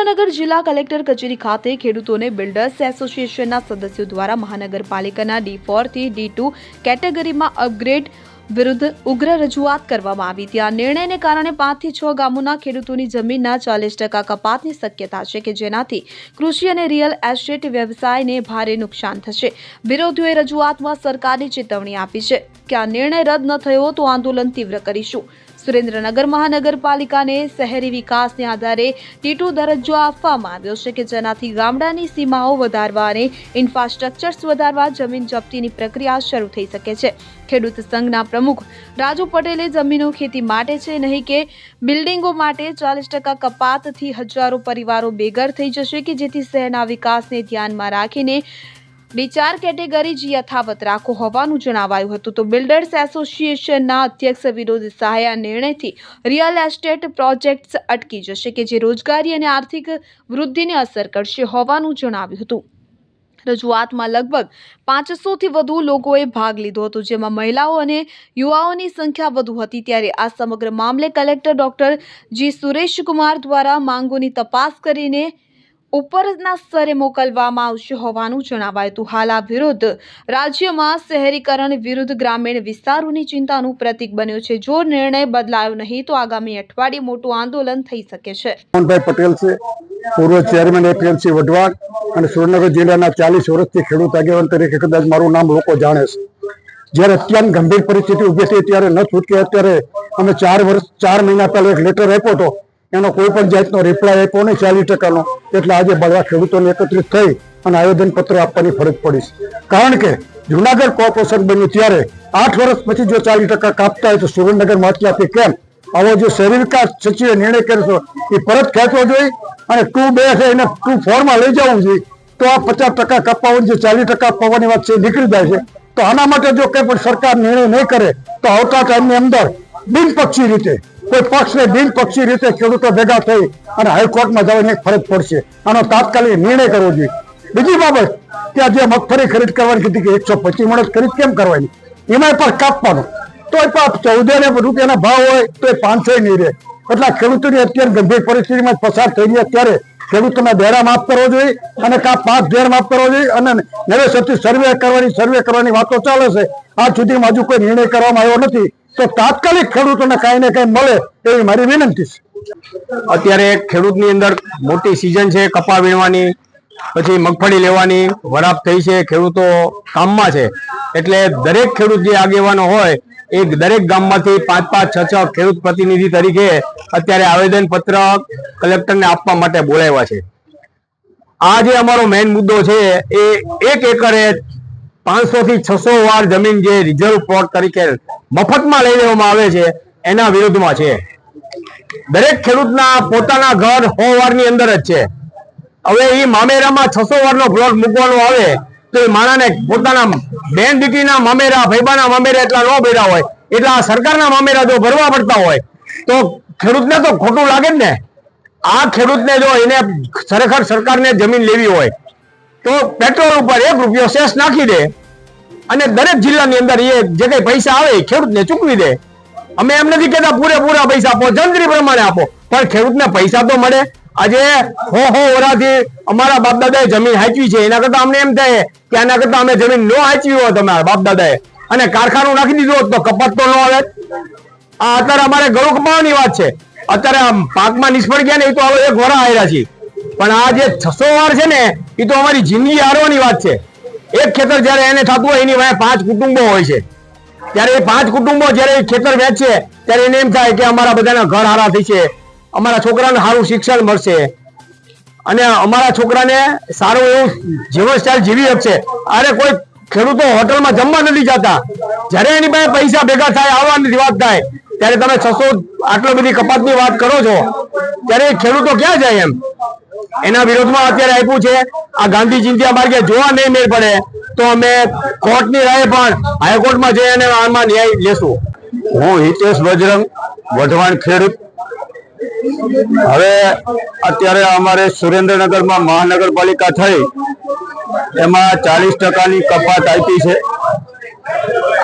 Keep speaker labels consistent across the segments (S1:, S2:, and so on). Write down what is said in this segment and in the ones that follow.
S1: સુરેન્દ્રનગર જિલ્લા કલેક્ટર કચેરી ખાતે ખેડૂતોને બિલ્ડર્સ એસોસિએશનના સદસ્યો દ્વારા મહાનગરપાલિકાના ડી ફોરથી ડી ટુ કેટેગરીમાં અપગ્રેડ વિરુદ્ધ ઉગ્ર રજૂઆત કરવામાં આવી આ નિર્ણયને કારણે પાંચથી છ ગામોના ખેડૂતોની જમીનના ચાલીસ ટકા કપાતની શક્યતા છે કે જેનાથી કૃષિ અને રિયલ એસ્ટેટ વ્યવસાયને ભારે નુકસાન થશે. વિરોધીઓએ રજૂઆતમાં સરકારની ચેતવણી આપી છે કે આ નિર્ણય રદ ન થયો તો આંદોલન તીવ્ર કરીશું. સુરેન્દ્રનગર મહાનગરપાલિકાને શહેરી વિકાસને આધારે ટીટુ દરજ્જો આપવામાં આવ્યો છે કે જેનાથી ગામડાની સીમાઓ વધારવા અને ઇન્ફ્રાસ્ટ્રક્ચર્સ વધારવા જમીન જપ્તીની પ્રક્રિયા શરૂ થઈ શકે છે. ખેડૂત સંઘના પ્રમુખ રાજુ પટેલે જમીનો ખેતી માટે છે નહીં કે બિલ્ડિંગો માટે ચાલીસ ટકા કપાતથી હજારો પરિવારો બેઘર થઈ જશે કે જેથી શહેરના વિકાસને ધ્યાનમાં રાખીને ચાર કેટેગરી જ યથાવત રાખો હોવાનું જણાવાયું હતું. તો બિલ્ડર્સ એસોસિએશનના અધ્યક્ષ વિરોધ સહાય નિર્ણયથી રિયલ એસ્ટેટ પ્રોજેક્ટ્સ અટકી જશે કે જે રોજગારી અને આર્થિક વૃદ્ધિને અસર કરશે હોવાનું જણાવ્યું હતું. રજૂઆતમાં લગભગ પાંચસોથી વધુ લોકોએ ભાગ લીધો હતો, જેમાં મહિલાઓ અને યુવાઓની સંખ્યા વધુ હતી. ત્યારે આ સમગ્ર મામલે કલેક્ટર ડોક્ટર જી સુરેશકુમાર દ્વારા માંગોની તપાસ કરીને ઉપરના સ્તરે મોકલવામાં આવશે હોવાનું જણાવાયું. હતું હાલ આ વિરોધ રાજ્યમાં શહેરીકરણ વિરુદ્ધ ગ્રામીણ વિસ્તારોની ચિંતાનું પ્રતીક બન્યો છે. જો નિર્ણય બદલાયો નહીં, તો આગામી અઠવાડિયે મોટું આંદોલન થઈ શકે છે.
S2: મોહનભાઈ પટેલ છે. પૂર્વ ચેરમેન એપીએમસી વઢવાણ અને સુરેન્દ્રનગર જિલ્લાના ચાલીસ વર્ષથી ખેડૂત આગેવાન તરીકે કદાચ મારું નામ લોકો જાણે છે. જ્યારે અત્યંત ગંભીર પરિસ્થિતિ ઊભી થઈ, ત્યારે ન છૂટકે અત્યારે અમે ચાર વર્ષ, ચાર મહિના પહેલા એક લેટર આપ્યો હતો. એનો કોઈ પણ જાતનો રિપ્લાય આપ્યો નહીં, ચાલીસ ટકાનો. એટલે આજે બધા ખેડૂતોને એકત્રિત થઈ અને આવેદન પત્ર આપવાની ફરજ પડી છે. કારણ કે જુનાગઢ કોર્પોરેશન બન્યું ત્યારે આઠ વર્ષ પછી જો ચાલીસ ટકા કાપતા હોય તો સુરેન્દ્રનગરમાં આપે કેમ? આવો જે શહેરી વિકાસ સચિવે નિર્ણય કર્યો એ પરત ખેંચવો જોઈએ અને ટુ બે છે એને ટુ ફોરમાં લઈ જવું જોઈએ. તો આ પચાસ ટકા કપાવવાની જે ચાલીસ ટકા કપાવવાની વાત છે નીકળી જાય છે. તો આના માટે જો કંઈ પણ સરકાર નિર્ણય નહીં કરે, તો આવતા ટાઈમની અંદર બિનપક્ષી રીતે કોઈ પક્ષને બિનપક્ષી રીતે ખેડૂતો ભેગા થઈ અને હાઈકોર્ટમાં જવાની ફરજ પડશે. આનો તાત્કાલિક નિર્ણય કરવો જોઈએ. બીજી બાબત કે આજે મગફળી ખરીદ કરવાની કીધી કે એકસો પચીસ મણ ખરીદ કેમ કરવાની? એમાં પણ કાપવાનો. તો ચૌદે ને રૂપિયાના ભાવ હોય તો એ પાંચસો નહીં રહે. એટલે ખેડૂતોની અત્યારે ગંભીર પરિસ્થિતિમાં પસાર થઈ રહ્યા ત્યારે ખેડૂતોના દેરા માફ કરવો જોઈએ અને કા પાંચ ઝેર માફ કરવો જોઈએ અને નવેસરથી સર્વે કરવાની સર્વે કરવાની વાતો ચાલે છે. આજ સુધીમાં હજુ કોઈ નિર્ણય કરવામાં આવ્યો નથી. તો તાત્કાલિક ખેડૂતોને કાંઈ ને કાંઈ મળે એવી મારી વિનંતી છે.
S3: અત્યારે ખેડૂતની અંદર મોટી સિઝન છે, કપા વીણવાની, પછી મગફળી લેવાની, વરાપ થઈ છે, ખેડૂતો કામમાં છે. એટલે દરેક ખેડૂત જે આગેવાનો હોય, એ દરેક ગામમાંથી પાંચ પાંચ, છ છ ખેડૂત પ્રતિનિધિ તરીકે અત્યારે આવેદન પત્ર કલેક્ટરને આપવા માટે બોલાવ્યા છે. આ જે અમારો મેઇન મુદ્દો છે, એ એક એકરે પાંચસો થી છસો વાર જમીન જે રિઝર્વ પ્લોટ તરીકે મફતમાં લઈ લેવામાં આવે છે, એના વિરોધમાં છે. દરેક ખેડૂતના પોતાના ઘર સો વારની અંદર જ છે. હવે એ મામેરામાં છસો વારનો પ્લોટ મૂકવાનો આવે, તો એ માણાને પોતાના બેન દીકરીના મામેરા, ભાઈબાના મામેરા એટલા ન ભર્યા હોય, એટલા સરકારના મામેરા જો ભરવા પડતા હોય, તો ખેડૂતને તો ખોટું લાગે જ ને. આ ખેડૂતને જો એને ખરેખર સરકારને જમીન લેવી હોય, તો પેટ્રોલ ઉપર એક રૂપિયો સેસ નાખી દે અને દરેક જિલ્લાની અંદર એ જે કઈ પૈસા આવે ખેડૂતને ચૂકવી દે. અમે એમ નથી કેતા પૂરેપૂરા પૈસા આપો, જંત્રી પ્રમાણે આપો. પણ ખેડૂતને પૈસા તો મળે. આજે હો હો ઓરાથી અમારા બાપ દાદાએ જમીન હાચવી છે. એના કરતા અમને એમ થાય કે આના કરતા અમે જમીન ન હાચવી હોત અમારા બાપ દાદાએ અને કારખાનું નાખી દીધું હોત તો કપાત તો ન આવે. આ અત્યારે અમારે ગળું કપાવવાની વાત છે. અત્યારે આમ પાકમાં નિષ્ફળ ગયા ને એ તો હવે એક વરા આવ્યા છે પણ આ જે છસો વાર છે ને, એ તો અમારી જિંદગી હારવાની વાત છે. એક ખેતર જયારે એને થતું હોય, એની વાંહે પાંચ કુટુંબો હોય છે. ત્યારે એ પાંચ કુટુંબો જયારે ખેતર વેચશે ત્યારે એને એમ થાય કે અમારા બધાના ઘર હારા થશે અમારા છોકરાને સારું શિક્ષણ મળશે. અને અમારા છોકરાને સારું એવું જીવન સ્ટાઇલ જીવી શકશે. અરે કોઈ ખેડૂતો હોટલમાં જમવા નથી જતા. જ્યારે એની પાસે પૈસા ભેગા થાય, આવવાની વાત થાય, ત્યારે તમે છસો આટલો બધી કપાતની વાત કરો છો, ત્યારે ખેડૂતો ક્યાં જાય એમ? એના વિરોધમાં અત્યારે આપ્યું છે. આ ગાંધી ચિંતા માર્ગે જોવા નહીં મેળ પડે, તો અમે કોર્ટની રાહે પણ હાઈકોર્ટમાં જઈ અને આમાં ન્યાય લેશું.
S2: હું હિતેશ બજરંગ, વઢવાણ ખેડૂત. હવે અત્યારે અમારે સુરેન્દ્રનગરમાં મહાનગરપાલિકા થઈ, એમાં ચાલીસ ટકાની કપાત આપી છે.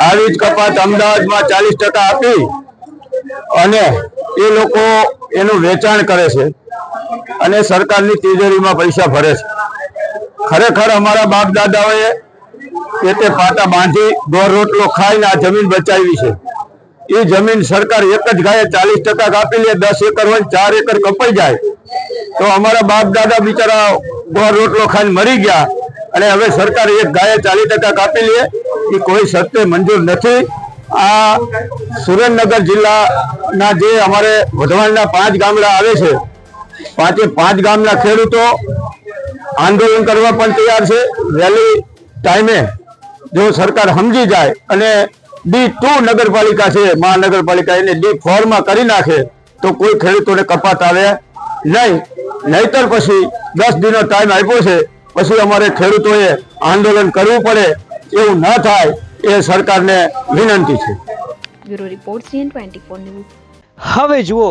S2: આવી જ કપાત અમદાવાદમાં ચાલીસ ટકા આપી અને એ લોકો એનું વેચાણ કરે છે.
S4: અને સરકારની તિજોરીમાં પૈસા ભરે છે. ખરેખર અમારા બાપ દાદાઓએ એ તે પાટા બાંધી ગોળ રોટલો ખાઈને આ જમીન બચાવી છે. એ જમીન સરકાર એક જ ગાયે ચાલીસ ટકા કાપી લે, દસ એકર હોય ચાર એકર કપાઈ જાય. તો અમારા બાપ દાદા બિચારા ગોળ રોટલો ખાઈને મરી ગયા અને હવે સરકાર એક ગાયે ચાલીસ ટકા કાપી લે એ કોઈ સત્ય મંજૂર નથી. આ સુરેન્દ્રનગર જિલ્લાના જે અમારે વઢવાણના પાંચ ગામડા આવે છે પાંચે પાંચ ગામના ખેડૂતો આંદોલન કરવા પણ તૈયાર છે. રેલી ટાઈમે જો સરકાર સમજી જાય અને ડી ટુ નગરપાલિકા છે મહાનગરપાલિકા એને ડી ફોરમાં કરી નાખે તો કોઈ ખેડૂતોને કપાત આવે નહીં. નહીતર પછી દસ દિનનો ટાઈમ આપ્યો છે પછી અમારે ખેડૂતોએ આંદોલન કરવું પડે એવું ન થાય એ સરકારને વિનંતી છે.
S1: Bureau report CN twenty news.
S5: હવે જુઓ